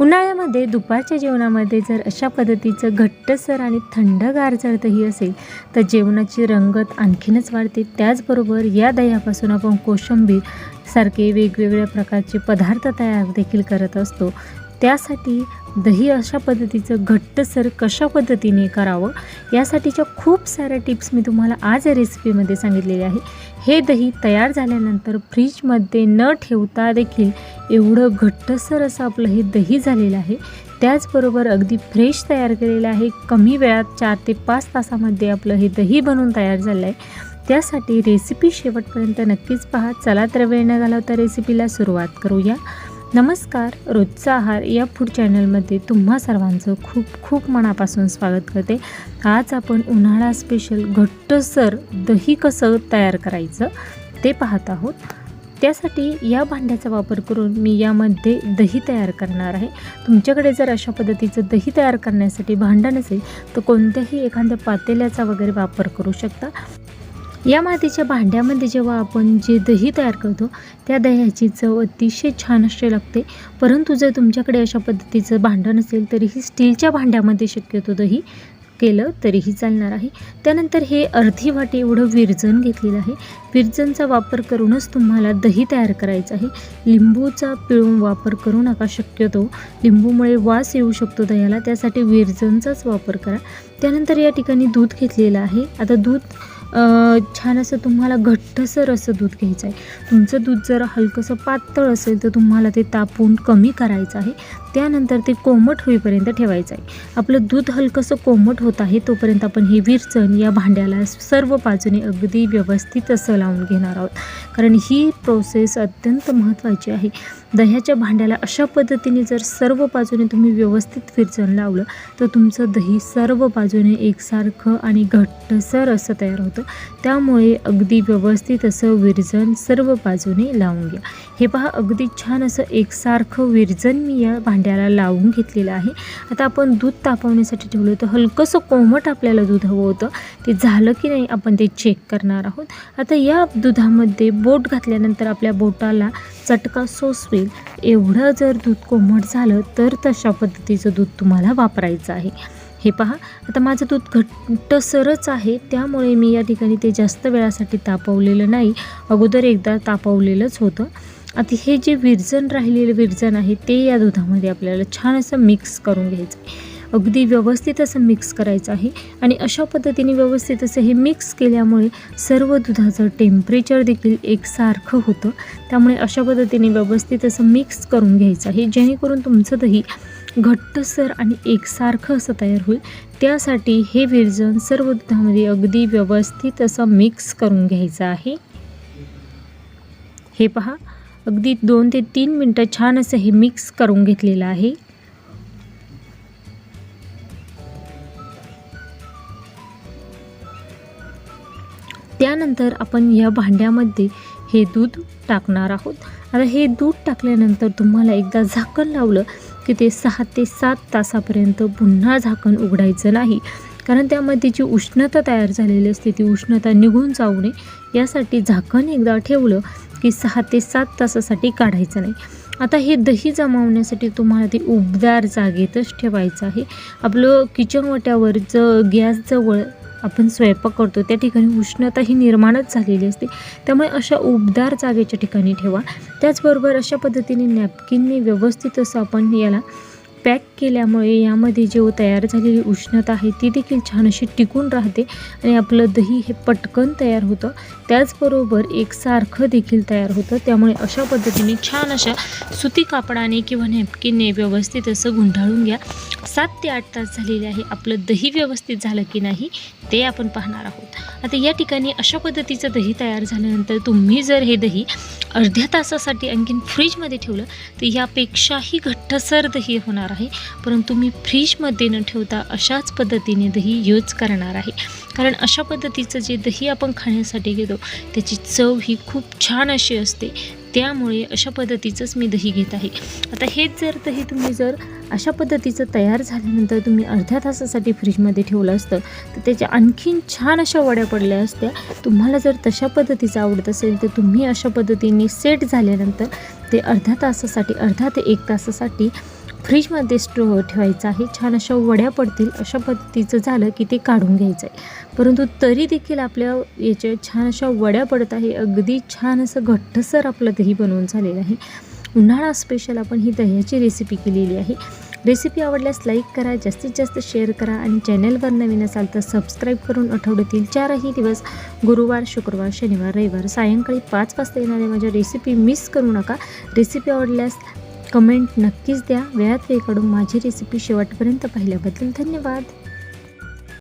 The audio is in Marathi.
उन्हाळ्यामध्ये दुपारच्या जेवणामध्ये जर अशा पद्धतीचं घट्टसर आणि थंडगार जर दही असेल तर जेवणाची रंगत आणखीनच वाढते. त्याचबरोबर या दह्यापासून आपण कोशंबीर सारखे वेगवेगळ्या प्रकारचे पदार्थ तयार देखील करत असतो. त्यासाठी दही अशा पद्धतीचं घट्टसर कशा पद्धतीने करावं यासाठीच्या खूप साऱ्या टिप्स मी तुम्हाला आज या रेसिपीमध्ये सांगितलेले आहे हे दही तयार झाल्यानंतर फ्रीजमध्ये न ठेवता देखील एवढं घट्टसर असं आपलं हे दही झालेलं आहे. त्याचबरोबर अगदी फ्रेश तयार केलेलं आहे. कमी वेळात चार ते पाच तासामध्ये आपलं हे दही बनवून तयार झालं आहे. त्यासाठी रेसिपी शेवटपर्यंत नक्कीच पहा. चला तर वेळ न घालवता रेसिपीला सुरुवात करूया. नमस्कार रोजचा आहार या फूड चॅनलमध्ये तुम्हा सर्वांचं खूप खूप मनापासून स्वागत करते. आज आपण उन्हाळा स्पेशल घट्टसर दही कसं तयार करायचं ते पाहत आहोत. त्यासाठी या भांड्याचा वापर करून मी यामध्ये दही तयार करणार आहे. तुमच्याकडे जर अशा पद्धतीचं दही तयार करण्यासाठी भांडं नसेल तर कोणत्याही एखाद्या पातेल्याचा वगैरे वापर करू शकता. या मातीच्या भांड्यामध्ये जेव्हा आपण जे दही तयार करतो त्या दह्याची चव अतिशय छान अशी लागते. परंतु जर तुमच्याकडे अशा पद्धतीचं भांडं नसेल तरीही स्टीलच्या भांड्यामध्ये शक्यतो दही केलं तरीही चालणार आहे. त्यानंतर हे अर्धी वाटी एवढं विरजण घेतलेलं आहे. विरजणचा वापर करूनच तुम्हाला दही तयार करायचं आहे. लिंबूचा पिळून वापर करू नका शक्यतो. लिंबूमुळे वास येऊ शकतो दह्याला त्यासाठी विरजणचाच वापर करा. त्यानंतर या ठिकाणी दूध घेतलेलं आहे. आता दूध छान असं तुम्हाला घट्टसर असं दूध घ्यायचं आहे. तुमचं दूध जर हलकंसं पातळ असेल तर तुम्हाला ते तापवून कमी करायचं आहे. त्यानंतर ते कोमट होईपर्यंत ठेवायचं आहे. आपलं दूध हलकंसं कोमट होत आहे तोपर्यंत आपण हे विरचण या भांड्याला सर्व बाजूने अगदी व्यवस्थित असं लावून घेणार आहोत. कारण ही प्रोसेस अत्यंत महत्त्वाची आहे. दह्याच्या भांड्याला अशा पद्धतीने जर सर्व बाजूने तुम्ही व्यवस्थित फिरचण लावलं तर तुमचं दही सर्व बाजूने एकसारखं आणि घट्टसर असं तयार होतं. त्यामुळे अगदी व्यवस्थित असं विरजण सर्व बाजूने लावून घ्या. हे पहा अगदी छान असं एकसारखं विरजण मी या भांड्याला लावून घेतलेलं आहे. आता आपण दूध तापवण्यासाठी ठेवलं होतं. हलकंसं कोमट आपल्याला दूध हवं होतं. ते झालं की नाही आपण ते चेक करणार आहोत. आता या दुधामध्ये बोट घातल्यानंतर आपल्या बोटाला चटका सोसवेल एवढं जर दूध कोमट झालं तर तशा पद्धतीचं दूध तुम्हाला वापरायचं आहे. हे पहा आता माझं दूध घट्टसरच आहे त्यामुळे मी या ठिकाणी ते जास्त वेळासाठी तापवलेलं नाही. अगोदर एकदा तापवलेलंच होतं. आता हे जे विरजन राहिलेलं विरजन आहे ते या दुधामध्ये आपल्याला छान असं मिक्स करून घ्यायचं आहे. अगदी व्यवस्थित असं मिक्स करायचं आहे. आणि अशा पद्धतीने व्यवस्थित असं हे मिक्स केल्यामुळे सर्व दुधाचं टेम्परेचर देखील एकसारखं होतं. त्यामुळे अशा पद्धतीने व्यवस्थित असं मिक्स करून घ्यायचं आहे. जेणेकरून तुमचं दही घट्टसर आणि एकसारखं असं तयार होईल. त्यासाठी हे विरजन सर्व दुधामध्ये अगदी व्यवस्थित असं मिक्स करून घ्यायचं आहे. हे पहा अगदी दोन ते तीन मिनटं छान असं हे मिक्स करून घेतलेलं आहे. त्यानंतर आपण या भांड्यामध्ये हे दूध टाकणार आहोत. आता हे दूध टाकल्यानंतर तुम्हाला एकदा झाकण लावलं की ते सहा ते सात तासापर्यंत पुन्हा झाकण उघडायचं नाही. कारण त्यामध्ये जी उष्णता तयार झालेली असते ती उष्णता निघून जाऊ नये. यासाठी झाकण एकदा ठेवलं की सहा ते सात तासासाठी काढायचं नाही. आता हे दही जमावण्यासाठी तुम्हाला ते उबदार जागेतच ठेवायचं आहे. आपलं किचन वाट्यावर ज गॅसजवळ आपण स्वयंपाक करतो त्या ठिकाणी उष्णता ही निर्माणच झालेली असते. त्यामुळे अशा उबदार जागेच्या ठिकाणी ठेवा. त्याचबरोबर अशा पद्धतीने नॅपकिनने व्यवस्थित असं आपण याला पॅक केल्यामुळे यामध्ये जे तयार झालेली उष्णता आहे ती देखील छान अशी टिकून राहते आणि आपलं दही हे पटकन तयार होतं. त्याचबरोबर एकसारखं देखील तयार होतं. त्यामुळे अशा पद्धतीने छान अशा सुती कापडाने किंवा नॅपकिनने व्यवस्थित असं गुंडाळून घ्या. सात ते आठ तास झालेले आहे. आपलं दही व्यवस्थित झालं की नाही ते आपण पाहणार आहोत. आता या ठिकाणी अशा पद्धतीचं दही तयार झाल्यानंतर तुम्ही जर हे दही अर्ध्या तासासाठी आणखीन फ्रीजमध्ये ठेवलं तर यापेक्षाही घट्टसर दही होणार आहे. परंतु मी फ्रीजमध्ये न ठेवता अशाच पद्धतीने दही यूज करणार आहे. कारण अशा पद्धतीचं जे दही आपण खाण्यासाठी घेतो त्याची चव ही खूप छान अशी असते. त्यामुळे अशा पद्धतीचंच मी दही घेत आहे. आता हेच जर दही तुम्ही जर अशा पद्धतीचं तयार झाल्यानंतर तुम्ही अर्ध्या तासासाठी फ्रीजमध्ये ठेवलं असतं तर त्याच्या आणखीन छान अशा वड्या पडल्या असत्या. तुम्हाला जर तशा पद्धतीचं आवडत असेल तर तुम्ही अशा पद्धतीने सेट झाल्यानंतर ते अर्ध्या तासासाठी अर्धा ते एक तासासाठी फ्रीजमध्ये स्टो ठेवायचं आहे. छान अशा वड्या पडतील. अशा पद्धतीचं झालं की ते काढून घ्यायचं आहे परंतु तरी देखील आपल्या याच्या छान अशा वड्या पडत आहे. अगदी छान असं घट्टसर आपलं दही बनवून झालेलं आहे. उन्हाळा स्पेशल आपण ही दह्याची रेसिपी केलेली आहे. रेसिपी आवडल्यास लाईक करा जास्तीत जास्त शेअर करा आणि चॅनलवर नवीन असाल तर सबस्क्राईब करून आठवड्यातील चारही दिवस गुरुवार शुक्रवार शनिवार रविवार सायंकाळी पाच वाजता येणाऱ्या माझ्या रेसिपी मिस करू नका. रेसिपी आवडल्यास कमेंट नक्कीच द्या. वेळात वेळ माझी रेसिपी शेवटपर्यंत पाहिल्याबद्दल धन्यवाद.